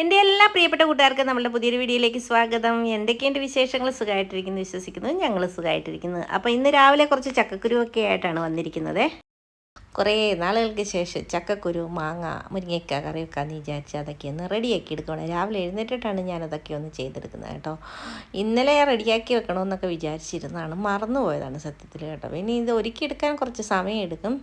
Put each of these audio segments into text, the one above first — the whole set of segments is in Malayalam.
എന്റെ എല്ലാ പ്രിയപ്പെട്ട കൂട്ടുകാർക്കും നമ്മുടെ പുതിയൊരു വീഡിയോയിലേക്ക് സ്വാഗതം. എന്തൊക്കെയുണ്ട് വിശേഷങ്ങൾ? സുഖമായിട്ടിരിക്കുന്നു വിശ്വസിക്കുന്നു. ഞങ്ങൾ സുഖമായിട്ടിരിക്കുന്നു. അപ്പോൾ ഇന്ന് രാവിലെ കുറച്ച് ചക്കക്കുരുവൊക്കെ ആയിട്ടാണ് വന്നിരിക്കുന്നത്. കുറേ നാളുകൾക്ക് ശേഷം ചക്കക്കുരു മാങ്ങ മുരിങ്ങയ്ക്ക കറി വെക്കാമെന്ന് വിചാരിച്ച് അതൊക്കെ ഒന്ന് റെഡിയാക്കി എടുക്കണം. രാവിലെ എഴുന്നേറ്റിട്ടാണ് ഞാൻ അതൊക്കെ ഒന്ന് ചെയ്തെടുക്കുന്നത് കേട്ടോ. ഇന്നലെ റെഡിയാക്കി വെക്കണമെന്നൊക്കെ വിചാരിച്ചിരുന്നതാണ്. മറന്നു പോയതാണ് സത്യത്തിൽ കേട്ടോ. പിന്നെ ഇത് ഒരുക്കി എടുക്കാൻ കുറച്ച് സമയം എടുക്കും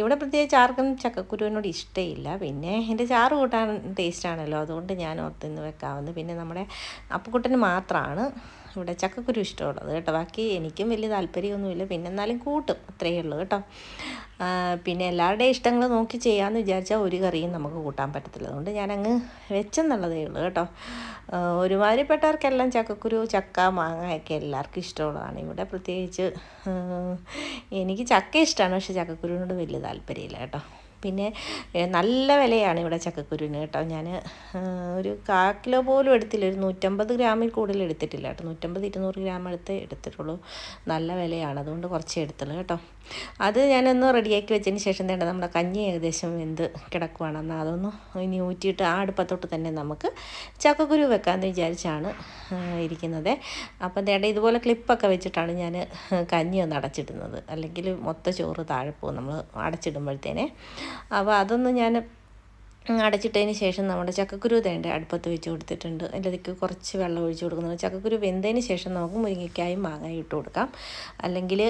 ഇവിടെ പ്രത്യേകിച്ച് ആർക്കും ചക്കക്കുരുവിനോട് ഇഷ്ടമില്ല പിന്നെ എന്റെ ചാറ് കൂട്ടാൻ ടേസ്റ്റാണല്ലോ അതുകൊണ്ട് ഞാൻ ഓർത്തിന്ന് വെക്കാവുന്നത്. പിന്നെ നമ്മുടെ അപ്പുക്കുട്ടന് മാത്രമാണ്. ഇവിടെ ചക്കക്കുരു ഇഷ്ടമുള്ളത് കേട്ടോ. ബാക്കി എനിക്കും വലിയ താല്പര്യമൊന്നുമില്ല. പിന്നെ എന്നാലും കൂട്ടും. അത്രയേ ഉള്ളൂ കേട്ടോ. പിന്നെ എല്ലാവരുടെയും ഇഷ്ടങ്ങൾ നോക്കി ചെയ്യാമെന്ന് വിചാരിച്ചാൽ ഒരു കറിയും നമുക്ക് കൂട്ടാൻ പറ്റത്തില്ല. അതുകൊണ്ട് ഞാനങ്ങ് വെച്ചെന്നുള്ളതേ ഉള്ളൂ കേട്ടോ. ഒരുമാതിരിപ്പെട്ടവർക്കെല്ലാം ചക്കക്കുരു ചക്ക മാങ്ങ ഒക്കെ എല്ലാവർക്കും ഇഷ്ടമുള്ളതാണ്. ഇവിടെ പ്രത്യേകിച്ച് എനിക്ക് ചക്ക ഇഷ്ടമാണ്. പക്ഷെ ചക്കക്കുരുവിനോട് വലിയ താല്പര്യമില്ല കേട്ടോ. പിന്നെ നല്ല വിലയാണ് ഇവിടെ ചക്കക്കുരുവിന് കേട്ടോ. ഞാൻ ഒരു കാ കിലോ പോലും എടുത്തില്ല. ഒരു നൂറ്റമ്പത് ഗ്രാമിൽ കൂടുതൽ എടുത്തിട്ടില്ല കേട്ടോ. നൂറ്റമ്പത് ഇരുന്നൂറ് ഗ്രാം എടുത്ത് എടുത്തിട്ടുള്ളൂ. നല്ല വിലയാണ്. അതുകൊണ്ട് കുറച്ച് എടുത്തുള്ളൂ കേട്ടോ. അത് ഞാനൊന്ന് റെഡിയാക്കി വെച്ചതിന് ശേഷം തന്നെ നമ്മുടെ കഞ്ഞി ഏകദേശം എന്ത് കിടക്കുവാണ് എന്നാൽ അതൊന്ന് ഇനി ഊറ്റിയിട്ട് ആ അടുപ്പത്തോട്ട് തന്നെ നമുക്ക് ചക്കക്കുരു വെക്കാമെന്ന് വിചാരിച്ചാണ് ഇരിക്കുന്നത്. അപ്പം തേണ്ട ഇതുപോലെ ക്ലിപ്പൊക്കെ വെച്ചിട്ടാണ് ഞാൻ കഞ്ഞി ഒന്ന് അടച്ചിടുന്നത്. അല്ലെങ്കിൽ മൊത്ത ചോറ് താഴെ പോകും. നമ്മൾ അടച്ചിടുമ്പോഴത്തേനെ. അപ്പോൾ അതൊന്നും ഞാൻ അടച്ചിട്ടതിന് ശേഷം നമ്മുടെ ചക്കക്കുരു തേണ്ട അടുപ്പത്ത് വെച്ച് കൊടുത്തിട്ടുണ്ട്. അതിലേക്ക് കുറച്ച് വെള്ളം ഒഴിച്ച് കൊടുക്കുന്നത് ചക്കക്കുരു വെന്തതിന് ശേഷം നമുക്ക് മുരിങ്ങയ്ക്കായും മാങ്ങായും ഇട്ട് കൊടുക്കാം. അല്ലെങ്കിൽ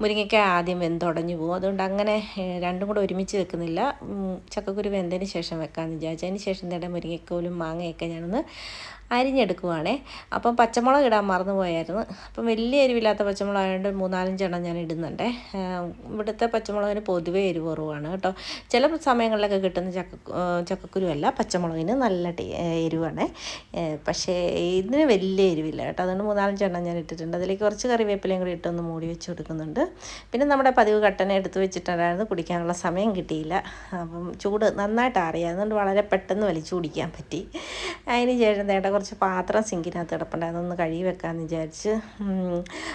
മുരിങ്ങയ്ക്ക ആദ്യം വെന്തുടഞ്ഞു പോകും. അതുകൊണ്ട് അങ്ങനെ രണ്ടും കൂടെ ഒരുമിച്ച് വെക്കുന്നില്ല. ചക്കക്കുരു വെന്തതിന് ശേഷം വെക്കാമെന്ന് വിചാരിച്ചു. അതിന് ശേഷം തേടെ മുരിങ്ങയ്ക്കോലും മാങ്ങയൊക്കെ ഞാനൊന്ന് അരിഞ്ഞെടുക്കുവാണേ. അപ്പം പച്ചമുളക് ഇടാൻ മറന്നു പോയായിരുന്നു അപ്പം വലിയ എരിവില്ലാത്ത പച്ചമുളക് ആയതുകൊണ്ട് മൂന്നാലഞ്ചെണ്ണം ഞാൻ ഇടുന്നുണ്ട്. ഇവിടുത്തെ പച്ചമുളകിന് പൊതുവേ എരിവ് കുറവാണ് കേട്ടോ. ചില സമയങ്ങളിലൊക്കെ കിട്ടുന്ന ചക്ക ചക്കക്കുരുവല്ല പച്ചമുളകിന് നല്ല എരിവാണ്. പക്ഷേ ഇതിന് വലിയ എരിവില്ല കേട്ടോ. അതുകൊണ്ട് മൂന്നാലഞ്ചെണ്ണം ഞാൻ ഇട്ടിട്ടുണ്ട്. അതിലേക്ക് കുറച്ച് കറിവേപ്പിലയും കൂടി ഇട്ടൊന്ന് മൂടി വെച്ച് കൊടുക്കുന്നുണ്ട്. പിന്നെ നമ്മുടെ പതിവ് കട്ടന എടുത്ത് വെച്ചിട്ടുണ്ടായിരുന്നു. കുടിക്കാനുള്ള സമയം കിട്ടിയില്ല. അപ്പം ചൂട് നന്നായിട്ട് അറിയാം അതുകൊണ്ട് വളരെ പെട്ടെന്ന് വലിച്ചു കുടിക്കാൻ പറ്റി. അതിന് ശേഷം നേട്ട കുറച്ച് പാത്രം സിങ്കിനകത്ത് കിടപ്പുണ്ട്. അതൊന്ന് കഴുകി വെക്കാമെന്ന് വിചാരിച്ച്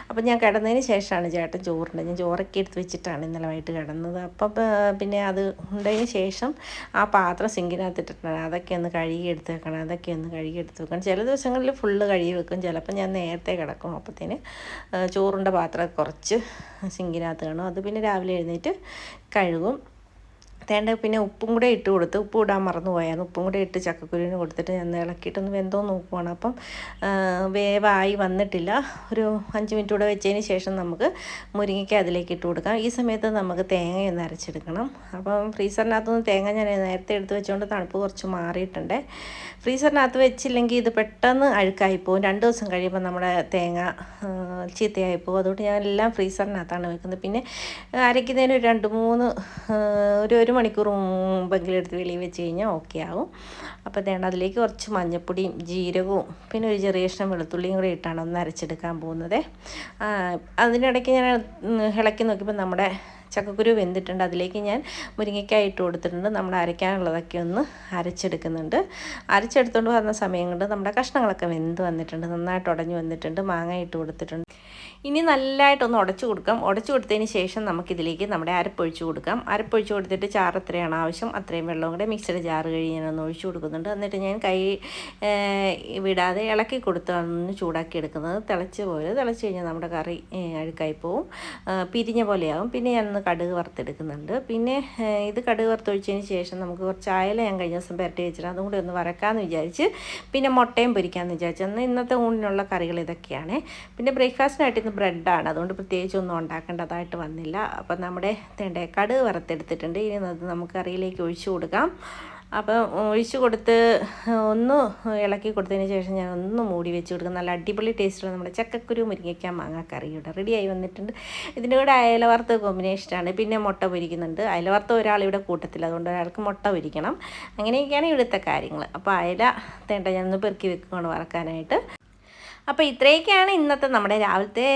അപ്പം ഞാൻ കിടന്നതിന് ശേഷമാണ് ചേട്ടൻ ചോറുണ്ട് ഞാൻ ചോറൊക്കെ എടുത്ത് വെച്ചിട്ടാണ് ഇന്നലെ വൈകിട്ട് കിടന്നത്. അപ്പം പിന്നെ അത് ഉണ്ടതിന് ശേഷം ആ പാത്രം സിങ്കിനകത്ത് ഇട്ടിട്ടുണ്ട്. അതൊക്കെ ഒന്ന് കഴുകി എടുത്ത് വെക്കണം അതൊക്കെ ഒന്ന് കഴുകി എടുത്ത് വെക്കണം. ചില ദിവസങ്ങളിൽ ഫുള്ള് കഴുകി വെക്കും. ചിലപ്പോൾ ഞാൻ നേരത്തെ കിടക്കും. അപ്പത്തേന് ചോറിന്റെ പാത്രം കുറച്ച് സിങ്കിനകത്ത് കാണും. അത് പിന്നെ രാവിലെ എഴുന്നേറ്റ് കഴുകും. തേണ്ട പിന്നെ ഉപ്പും കൂടെ ഇട്ട് കൊടുത്ത് ഉപ്പ് ഇടാൻ മറന്നു പോയായിരുന്നു ഉപ്പും കൂടെ ഇട്ട് ചക്കക്കുരുവിന് കൊടുത്തിട്ട് ഞാൻ ഇളക്കിയിട്ടൊന്ന് വെന്തോ നോക്കുവാണ്. അപ്പം വേവായി വന്നിട്ടില്ല. ഒരു അഞ്ച് മിനിറ്റ് കൂടെ വെച്ചതിന് ശേഷം നമുക്ക് മുരിങ്ങയ്ക്ക് അതിലേക്ക് ഇട്ട് കൊടുക്കാം. ഈ സമയത്ത് നമുക്ക് തേങ്ങയൊന്ന് അരച്ചെടുക്കണം. അപ്പം ഫ്രീസറിനകത്തുനിന്ന് തേങ്ങ ഞാൻ നേരത്തെ എടുത്ത് വെച്ചുകൊണ്ട് തണുപ്പ് കുറച്ച് മാറിയിട്ടുണ്ട്. ഫ്രീസറിനകത്ത് വെച്ചില്ലെങ്കിൽ ഇത് പെട്ടെന്ന് അഴുക്കായി പോകും. രണ്ട് ദിവസം കഴിയുമ്പോൾ നമ്മുടെ തേങ്ങ ചീത്തയായി പോകും. അതുകൊണ്ട് ഞാൻ എല്ലാം ഫ്രീസറിനകത്താണ് വെക്കുന്നത്. പിന്നെ അരയ്ക്കുന്നതിന് ഒരു രണ്ട് മൂന്ന് ഒരു ഒരു മണിക്കൂർ മുമ്പെങ്കിലും എടുത്ത് വെളിയിൽ വെച്ച് കഴിഞ്ഞാൽ ഓക്കെ ആവും. അപ്പോൾ തേണ്ട അതിലേക്ക് കുറച്ച് മഞ്ഞപ്പൊടിയും ജീരകവും പിന്നെ ഒരു ചെറിയ കഷ്ണം വെളുത്തുള്ളിയും കൂടി ഇട്ടാണ് ഒന്ന് അരച്ചെടുക്കാൻ പോകുന്നത്. അതിനിടയ്ക്ക് ഞാൻ ഇളക്കി നോക്കിയപ്പോൾ നമ്മുടെ ചക്കക്കുരു വെന്തിട്ടുണ്ട്. അതിലേക്ക് ഞാൻ മുരിങ്ങയ്ക്കായി ഇട്ട് കൊടുത്തിട്ടുണ്ട്. നമ്മൾ അരയ്ക്കാനുള്ളതൊക്കെ ഒന്ന് അരച്ചെടുക്കുന്നുണ്ട്. അരച്ചെടുത്തുകൊണ്ട് വന്ന സമയം കൊണ്ട് നമ്മുടെ കഷ്ണങ്ങളൊക്കെ വെന്ത് വന്നിട്ടുണ്ട് നന്നായിട്ട് ഉടഞ്ഞു വന്നിട്ടുണ്ട് മാങ്ങ ഇട്ട് കൊടുത്തിട്ടുണ്ട്. ഇനി നല്ലതായിട്ടൊന്ന് ഉടച്ചു കൊടുക്കാം. ഉടച്ചു കൊടുത്തതിന് ശേഷം നമുക്കിതിലേക്ക് നമ്മുടെ അരപ്പൊഴിച്ചു കൊടുക്കാം. അരപ്പൊഴിച്ചു കൊടുത്തിട്ട് ചാറ് എത്രയാണ് ആവശ്യം അത്രയും വെള്ളം കൂടെ മിക്സിയുടെ ജാറ് കഴിഞ്ഞ് ഞാനൊന്ന് ഒഴിച്ചു കൊടുക്കുന്നുണ്ട്. എന്നിട്ട് ഞാൻ കൈ വിടാതെ ഇളക്കി കൊടുത്താണ് ചൂടാക്കി എടുക്കുന്നത് തിളച്ച് പോലെ തിളച്ച് കഴിഞ്ഞാൽ നമ്മുടെ കറി അഴുക്കായി പോവും. പിരിഞ്ഞ പോലെയാവും. പിന്നെ ഞാനൊന്ന് കടുക് വറുത്തെടുക്കുന്നുണ്ട്. പിന്നെ ഇത് കടുക് വറുത്തൊഴിച്ചതിന് ശേഷം നമുക്ക് കുറച്ച് അയല ഞാൻ കഴിഞ്ഞ ദിവസം പുരട്ടി വെച്ചിട്ട് അതും കൂടി ഒന്ന് വരക്കാമെന്ന് വിചാരിച്ച് പിന്നെ മുട്ടയും പൊരിക്കാമെന്ന് വിചാരിച്ചു. അന്ന് ഇന്നത്തെ ഊണിനുള്ള കറികൾ ഇതൊക്കെയാണ്. പിന്നെ ബ്രേക്ക്ഫാസ്റ്റിനായിട്ട് ഇന്ന് ബ്രെഡാണ്. അതുകൊണ്ട് പ്രത്യേകിച്ചൊന്നും ഉണ്ടാക്കേണ്ടതായിട്ട് വന്നില്ല. അപ്പം നമ്മുടെ തേണ്ട വറുത്തെടുത്തിട്ടുണ്ട്. ഇനി അത് നമുക്ക് കറിയിലേക്ക് ഒഴിച്ചു കൊടുക്കാം. അപ്പം ഒഴിച്ചു കൊടുത്ത് ഒന്ന് ഇളക്കി കൊടുത്തതിന് ശേഷം ഞാൻ ഒന്ന് മൂടി വെച്ച് കൊടുക്കും. നല്ല അടിപൊളി ടേസ്റ്റുള്ള നമ്മുടെ ചക്കക്കുരു മുരിങ്ങയ്ക്കാൻ മാങ്ങ ഇവിടെ റെഡിയായി വന്നിട്ടുണ്ട്. ഇതിന്റെ കൂടെ അയലവറുത്ത കോമ്പിനേഷനാണ്. പിന്നെ മുട്ട പൊരിക്കുന്നുണ്ട്. അയലവറുത്ത ഒരാളിവിടെ കൂട്ടത്തില്ല. അതുകൊണ്ട് ഒരാൾക്ക് മുട്ട പൊരിക്കണം. അങ്ങനെയൊക്കെയാണ് ഇവിടുത്തെ കാര്യങ്ങൾ അപ്പോൾ അയല തേണ്ട ഞാനൊന്ന് പെറുക്കി വെക്കുകയാണ് വറക്കാനായിട്ട്. അപ്പോൾ ഇത്രയൊക്കെയാണ് ഇന്നത്തെ നമ്മുടെ രാവിലത്തെ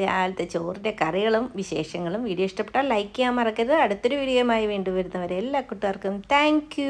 രാവിലത്തെ ചോറിന്റെ കറികളും വിശേഷങ്ങളും. വീഡിയോ ഇഷ്ടപ്പെട്ടാൽ ലൈക്ക് ചെയ്യാൻ മറക്കരുത്. അടുത്തൊരു വീഡിയോയുമായി വീണ്ടും വരുന്നവരെ എല്ലാ കൂട്ടുകാർക്കും താങ്ക്